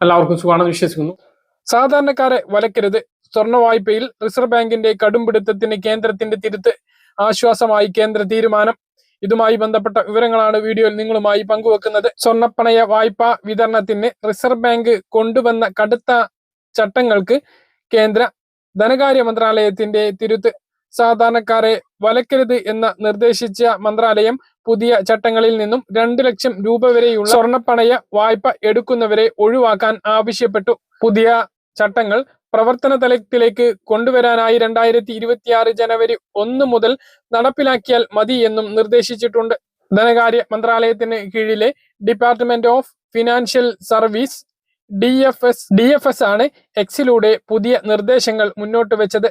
എല്ലാവർക്കും സുഖമാണെന്ന് വിശ്വസിക്കുന്നു. സാധാരണക്കാരെ വലക്കരുത് സ്വർണ വായ്പയിൽ റിസർവ് ബാങ്കിന്റെ കടുംപിടുത്തത്തിന് കേന്ദ്രത്തിന്റെ തിരുത്ത് ആശ്വാസമായി കേന്ദ്ര തീരുമാനം. ഇതുമായി ബന്ധപ്പെട്ട വിവരങ്ങളാണ് വീഡിയോയിൽ നിങ്ങളുമായി പങ്കുവെക്കുന്നത്. സ്വർണപ്പണയ വായ്പ വിതരണത്തിന് റിസർവ് ബാങ്ക് കൊണ്ടുവന്ന കടുത്ത ചട്ടങ്ങൾക്ക് കേന്ദ്ര ധനകാര്യ മന്ത്രാലയത്തിന്റെ തിരുത്ത്. സാധാരണക്കാരെ വലക്കരുത് എന്ന് നിർദ്ദേശിച്ച മന്ത്രാലയം പുതിയ ചട്ടങ്ങളിൽ നിന്നും രണ്ട് ലക്ഷം രൂപ വരെയുള്ള സ്വർണപ്പണയ വായ്പ എടുക്കുന്നവരെ ഒഴിവാക്കാൻ ആവശ്യപ്പെട്ടു. പുതിയ ചട്ടങ്ങൾ പ്രവർത്തന തലത്തിലേക്ക് കൊണ്ടുവരാനായി രണ്ടായിരത്തി ഇരുപത്തിയാറ് ജനുവരി ഒന്ന് മുതൽ നടപ്പിലാക്കിയാൽ മതി എന്നും നിർദ്ദേശിച്ചിട്ടുണ്ട്. ധനകാര്യ മന്ത്രാലയത്തിന് കീഴിലെ department of financial service D F S D F S ആണ് എക്സിലൂടെ പുതിയ നിർദ്ദേശങ്ങൾ മുന്നോട്ട് വെച്ചത്.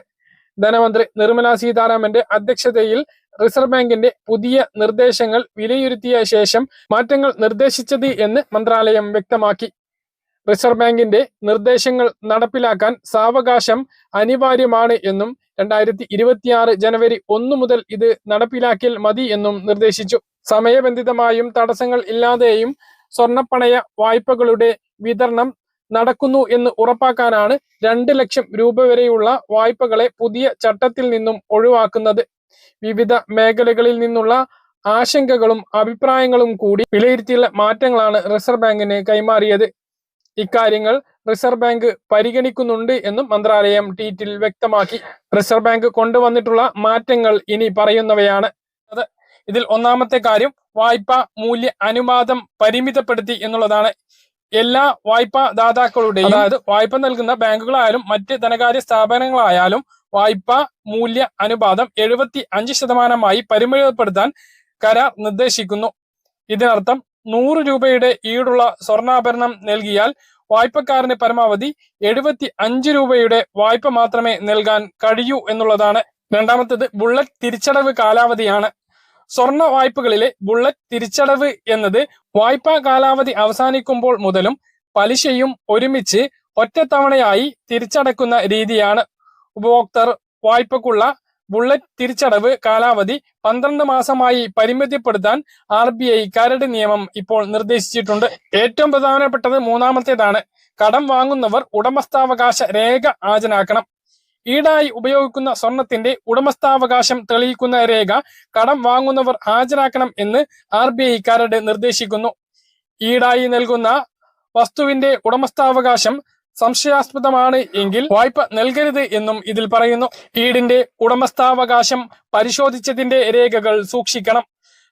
ധനമന്ത്രി നിർമ്മലാ സീതാരാമന്റെ അധ്യക്ഷതയിൽ റിസർവ് ബാങ്കിന്റെ പുതിയ നിർദ്ദേശങ്ങൾ വിലയിരുത്തിയ ശേഷം മാറ്റങ്ങൾ നിർദ്ദേശിച്ചത് എന്ന് മന്ത്രാലയം വ്യക്തമാക്കി. റിസർവ് ബാങ്കിന്റെ നിർദ്ദേശങ്ങൾ നടപ്പിലാക്കാൻ സാവകാശം അനിവാര്യമാണ് എന്നും രണ്ടായിരത്തി ഇരുപത്തിയാറ് ജനുവരി ഒന്നു മുതൽ ഇത് നടപ്പിലാക്കിയാൽ മതി എന്നും നിർദ്ദേശിച്ചു. സമയബന്ധിതമായും തടസ്സങ്ങൾ ഇല്ലാതെയും സ്വർണപ്പണയ വായ്പകളുടെ വിതരണം നടക്കുന്നു എന്ന് ഉറപ്പാക്കാനാണ് രണ്ട് ലക്ഷം രൂപ വരെയുള്ള വായ്പകളെ പുതിയ ചട്ടത്തിൽ നിന്നും ഒഴിവാക്കുന്നത്. വിവിധ മേഖലകളിൽ നിന്നുള്ള ആശങ്കകളും അഭിപ്രായങ്ങളും കൂടി വിലയിരുത്തിയുള്ള മാറ്റങ്ങളാണ് റിസർവ് ബാങ്കിന് കൈമാറിയത്. ഇക്കാര്യങ്ങൾ റിസർവ് ബാങ്ക് പരിഗണിക്കുന്നുണ്ട് എന്നും മന്ത്രാലയം ട്വീറ്റിൽ വ്യക്തമാക്കി. റിസർവ് ബാങ്ക് കൊണ്ടുവന്നിട്ടുള്ള മാറ്റങ്ങൾ ഇനി പറയുന്നവയാണ്. ഇതിൽ ഒന്നാമത്തെ കാര്യം വായ്പ മൂല്യ അനുപാതം പരിമിതപ്പെടുത്തി എന്നുള്ളതാണ്. എല്ലാ വായ്പാ ദാതാക്കളുടെയും അതായത് വായ്പ നൽകുന്ന ബാങ്കുകളായാലും മറ്റ് ധനകാര്യ സ്ഥാപനങ്ങളായാലും വായ്പ മൂല്യ അനുപാതം എഴുപത്തി അഞ്ച് ശതമാനമായി പരിമിതപ്പെടുത്താൻ കരാർ നിർദ്ദേശിക്കുന്നു. ഇതിനർത്ഥം നൂറ് രൂപയുടെ ഈടുള്ള സ്വർണാഭരണം നൽകിയാൽ വായ്പക്കാരന് പരമാവധി എഴുപത്തി അഞ്ച് രൂപയുടെ വായ്പ മാത്രമേ നൽകാൻ കഴിയൂ എന്നുള്ളതാണ്. രണ്ടാമത്തേത് ബുള്ളറ്റ് തിരിച്ചടവ് കാലാവധിയാണ്. സ്വർണ വായ്പകളിലെ ബുള്ളറ്റ് തിരിച്ചടവ് എന്നത് വായ്പാ കാലാവധി അവസാനിക്കുമ്പോൾ മുതലും പലിശയും ഒരുമിച്ച് ഒറ്റത്തവണയായി തിരിച്ചടക്കുന്ന രീതിയാണ്. ഉപഭോക്തർ വായ്പക്കുള്ള ബുള്ളറ്റ് തിരിച്ചടവ് കാലാവധി പന്ത്രണ്ട് മാസമായി പരിമിതിപ്പെടുത്താൻ ആർ ബി ഐ കരട് നിയമം ഇപ്പോൾ നിർദ്ദേശിച്ചിട്ടുണ്ട്. ഏറ്റവും പ്രധാനപ്പെട്ടത് മൂന്നാമത്തേതാണ്. കടം വാങ്ങുന്നവർ ഉടമസ്ഥാവകാശ രേഖ ഹാജരാക്കണം. ഈടായി ഉപയോഗിക്കുന്ന സ്വർണത്തിന്റെ ഉടമസ്ഥാവകാശം തെളിയിക്കുന്ന രേഖ കടം വാങ്ങുന്നവർ ഹാജരാക്കണം എന്ന് ആർ ബി ഐ നിർദ്ദേശിക്കുന്നു. ഈടായി നൽകുന്ന വസ്തുവിന്റെ ഉടമസ്ഥാവകാശം സംശയാസ്പദമാണ് എങ്കിൽ വായ്പ നൽകരുത് എന്നും ഇതിൽ പറയുന്നു. ഈടിന്റെ ഉടമസ്ഥാവകാശം പരിശോധിച്ചതിന്റെ രേഖകൾ സൂക്ഷിക്കണം.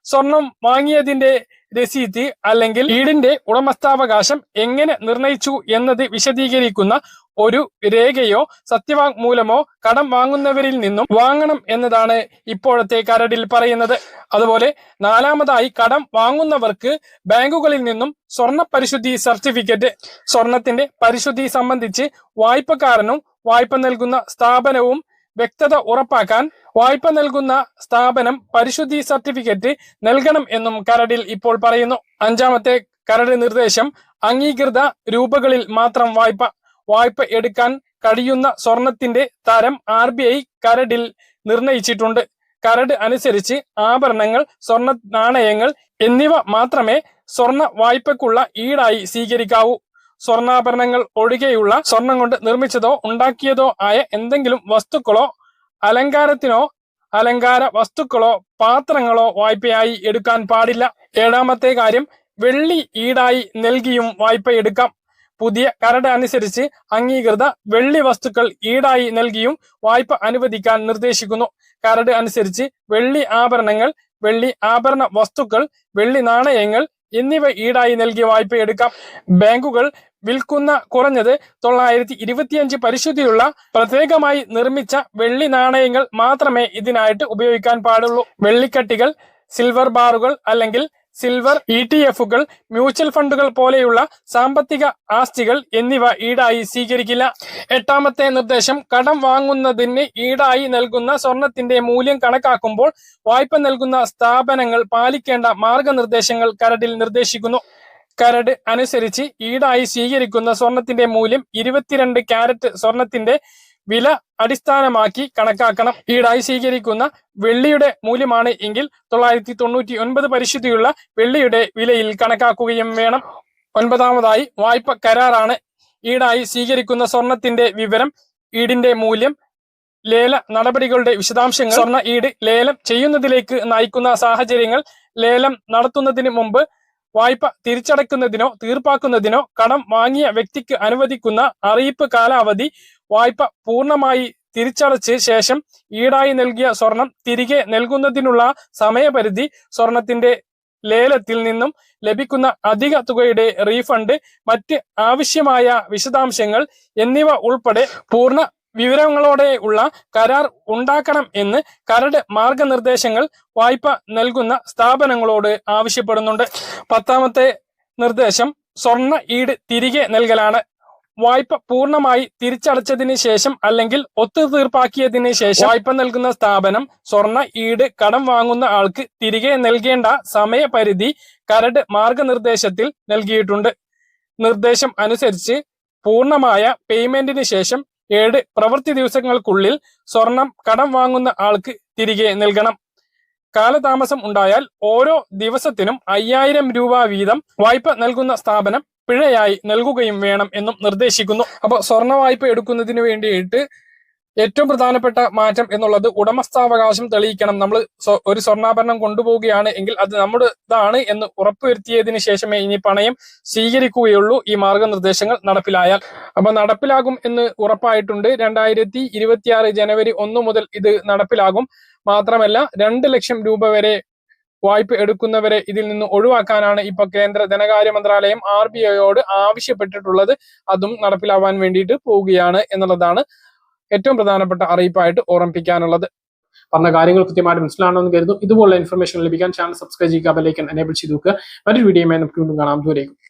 സ്വർണം വാങ്ങിയതിന്റെ രസീത് അല്ലെങ്കിൽ ഈടിന്റെ ഉടമസ്ഥാവകാശം എങ്ങനെ നിർണയിച്ചു എന്നത് വിശദീകരിക്കുന്ന ഒരു രേഖയോ സത്യവാങ്മൂലമോ കടം വാങ്ങുന്നവരിൽ നിന്നും വാങ്ങണം എന്നതാണ് ഇപ്പോഴത്തെ കരടിൽ പറയുന്നത്. അതുപോലെ നാലാമതായി കടം വാങ്ങുന്നവർക്ക് ബാങ്കുകളിൽ നിന്നും സ്വർണ പരിശുദ്ധി സർട്ടിഫിക്കറ്റ് സ്വർണത്തിന്റെ പരിശുദ്ധി സംബന്ധിച്ച് വായ്പക്കാരനും വായ്പ നൽകുന്ന സ്ഥാപനവും വ്യക്തത ഉറപ്പാക്കാൻ വായ്പ നൽകുന്ന സ്ഥാപനം പരിശുദ്ധി സർട്ടിഫിക്കറ്റ് നൽകണം എന്നും കരടിൽ ഇപ്പോൾ പറയുന്നു. അഞ്ചാമത്തെ കരട് നിർദ്ദേശം അംഗീകൃത രൂപകളിൽ മാത്രം വായ്പ വായ്പ എടുക്കാൻ കഴിയുന്ന സ്വർണത്തിന്റെ തരം ആർ ബി ഐ കരടിൽ നിർണയിച്ചിട്ടുണ്ട്. കരട് അനുസരിച്ച് ആഭരണങ്ങൾ സ്വർണ നാണയങ്ങൾ എന്നിവ മാത്രമേ സ്വർണ വായ്പക്കുള്ള ഈടായി സ്വീകരിക്കാവൂ. സ്വർണാഭരണങ്ങൾ ഒഴികെയുള്ള സ്വർണം കൊണ്ട് നിർമ്മിച്ചതോ ഉണ്ടാക്കിയതോ ആയ എന്തെങ്കിലും വസ്തുക്കളോ അലങ്കാരത്തിനോ അലങ്കാര വസ്തുക്കളോ പാത്രങ്ങളോ വായ്പയായി എടുക്കാൻ പാടില്ല. ഏഴാമത്തെ കാര്യം വെള്ളി ഈടായി നൽകിയും വായ്പ എടുക്കാം. പുതിയ കരട് അനുസരിച്ച് അംഗീകൃത വെള്ളി വസ്തുക്കൾ ഈടായി നൽകിയും വായ്പ അനുവദിക്കാൻ നിർദ്ദേശിക്കുന്നു. കരട് അനുസരിച്ച് വെള്ളി ആഭരണങ്ങൾ വെള്ളി ആഭരണ വസ്തുക്കൾ വെള്ളി നാണയങ്ങൾ എന്നിവ ഈടായി നൽകി വായ്പ എടുക്കാം. ബാങ്കുകൾ വിൽക്കുന്ന കുറഞ്ഞത് തൊള്ളായിരത്തി ഇരുപത്തിയഞ്ച് പരിശുദ്ധിയുള്ള പ്രത്യേകമായി നിർമ്മിച്ച വെള്ളി നാണയങ്ങൾ മാത്രമേ ഇതിനായിട്ട് ഉപയോഗിക്കാൻ പാടുള്ളൂ. വെള്ളിക്കട്ടികൾ സിൽവർ ബാറുകൾ അല്ലെങ്കിൽ സിൽവർ ഇ ടി എഫുകൾ മ്യൂച്വൽ ഫണ്ടുകൾ പോലെയുള്ള സാമ്പത്തിക ആസ്തികൾ എന്നിവ ഈടായി സ്വീകരിക്കില്ല. എട്ടാമത്തെ നിർദ്ദേശം കടം വാങ്ങുന്നതിന് ഈടായി നൽകുന്ന സ്വർണത്തിന്റെ മൂല്യം കണക്കാക്കുമ്പോൾ വായ്പ നൽകുന്ന സ്ഥാപനങ്ങൾ പാലിക്കേണ്ട മാർഗനിർദ്ദേശങ്ങൾ കരടിൽ നിർദ്ദേശിക്കുന്നു. കരട് അനുസരിച്ച് ഈടായി സ്വീകരിക്കുന്ന സ്വർണത്തിന്റെ മൂല്യം ഇരുപത്തിരണ്ട് ക്യാരറ്റ് സ്വർണത്തിന്റെ വില അടിസ്ഥാനമാക്കി കണക്കാക്കണം. ഈടായി സ്വീകരിക്കുന്ന വെള്ളിയുടെ മൂല്യമാണ് എങ്കിൽ തൊള്ളായിരത്തി തൊണ്ണൂറ്റി ഒൻപത് പരിശുദ്ധിയുള്ള വെള്ളിയുടെ വിലയിൽ കണക്കാക്കുകയും വേണം. ഒൻപതാമതായി വായ്പ കരാറാണ്. ഈടായി സ്വീകരിക്കുന്ന സ്വർണത്തിന്റെ വിവരം ഈടിന്റെ മൂല്യം ലേല നടപടികളുടെ വിശദാംശങ്ങൾ സ്വർണ ഈട് ലേലം ചെയ്യുന്നതിലേക്ക് നയിക്കുന്ന സാഹചര്യങ്ങൾ ലേലം നടത്തുന്നതിന് മുമ്പ് വായ്പ തിരിച്ചടക്കുന്നതിനോ തീർപ്പാക്കുന്നതിനോ കടം വാങ്ങിയ വ്യക്തിക്ക് അനുവദിക്കുന്ന അറിയിപ്പ് കാലാവധി വായ്പ പൂർണമായി തിരിച്ചടച്ച് ശേഷം ഈടായി നൽകിയ സ്വർണം തിരികെ നൽകുന്നതിനുള്ള സമയപരിധി സ്വർണത്തിന്റെ ലേലത്തിൽ നിന്നും ലഭിക്കുന്ന അധിക തുകയുടെ റീഫണ്ട് മറ്റ് ആവശ്യമായ വിശദാംശങ്ങൾ എന്നിവ ഉൾപ്പെടെ പൂർണ വിവരങ്ങളോടെ ഉള്ള കരാർ ഉണ്ടാക്കണം എന്ന് കരട് മാർഗനിർദ്ദേശങ്ങൾ വായ്പ നൽകുന്ന സ്ഥാപനങ്ങളോട് ആവശ്യപ്പെടുന്നുണ്ട്. പത്താമത്തെ നിർദ്ദേശം സ്വർണ ഈട് തിരികെ നൽകലാണ്. വായ്പ പൂർണമായി തിരിച്ചടച്ചതിന് ശേഷം അല്ലെങ്കിൽ ഒത്തുതീർപ്പാക്കിയതിന് ശേഷം വായ്പ നൽകുന്ന സ്ഥാപനം സ്വർണ ഈട് കടം വാങ്ങുന്ന ആൾക്ക് തിരികെ നൽകേണ്ട സമയപരിധി കരട് മാർഗനിർദ്ദേശത്തിൽ നൽകിയിട്ടുണ്ട്. നിർദ്ദേശം അനുസരിച്ച് പൂർണമായ പേയ്മെന്റിന് ശേഷം ഏഴ് പ്രവൃത്തി ദിവസങ്ങൾക്കുള്ളിൽ സ്വർണം കടം വാങ്ങുന്ന ആൾക്ക് തിരികെ നൽകണം. കാലതാമസം ഉണ്ടായാൽ ഓരോ ദിവസത്തിനും അയ്യായിരം രൂപ വീതം വായ്പ നൽകുന്ന സ്ഥാപനം പിഴയായി നൽകുകയും വേണം എന്നും നിർദ്ദേശിക്കുന്നു. അപ്പോൾ സ്വർണ വായ്പ എടുക്കുന്നതിന് വേണ്ടിയിട്ട് ഏറ്റവും പ്രധാനപ്പെട്ട മാറ്റം എന്നുള്ളത് ഉടമസ്ഥാവകാശം തെളിയിക്കണം. നമ്മൾ ഒരു സ്വർണാഭരണം കൊണ്ടുപോവുകയാണ് എങ്കിൽ അത് നമ്മുടേതാണ് എന്ന് ഉറപ്പുവരുത്തിയതിനു ശേഷമേ ഇനി പണയം സ്വീകരിക്കുകയുള്ളൂ ഈ മാർഗനിർദ്ദേശങ്ങൾ നടപ്പിലായാൽ. അപ്പൊ നടപ്പിലാകും എന്ന് ഉറപ്പായിട്ടുണ്ട്. രണ്ടായിരത്തി ഇരുപത്തിയാറ് ജനുവരി ഒന്ന് മുതൽ ഇത് നടപ്പിലാകും. മാത്രമല്ല രണ്ട് ലക്ഷം രൂപ വരെ വായ്പ എടുക്കുന്നവരെ ഇതിൽ നിന്ന് ഒഴിവാക്കാനാണ് ഇപ്പൊ കേന്ദ്ര ധനകാര്യ മന്ത്രാലയം ആർ ബി ഐയോട് ആവശ്യപ്പെട്ടിട്ടുള്ളത്. അതും നടപ്പിലാവാൻ വേണ്ടിയിട്ട് പോവുകയാണ് എന്നുള്ളതാണ് ഏറ്റവും പ്രധാനപ്പെട്ട അറിയിപ്പായിട്ട് ഓർമ്മിപ്പിക്കാനുള്ളത്. പറഞ്ഞ കാര്യങ്ങൾ കൃത്യമായിട്ട് മനസ്സിലാണെന്ന് കരുതും ഇതുപോലുള്ള ഇൻഫർമേഷൻ ലഭിക്കാൻ ചാനൽ സബ്സ്ക്രൈബ് ചെയ്യുക ബെല്ലൈക്കൻ എനേബിൾ ചെയ്ത് നോക്കുക മറ്റൊരു വീഡിയോയുമായി നമുക്ക് വീണ്ടും കാണാം. ദൂരേക്കും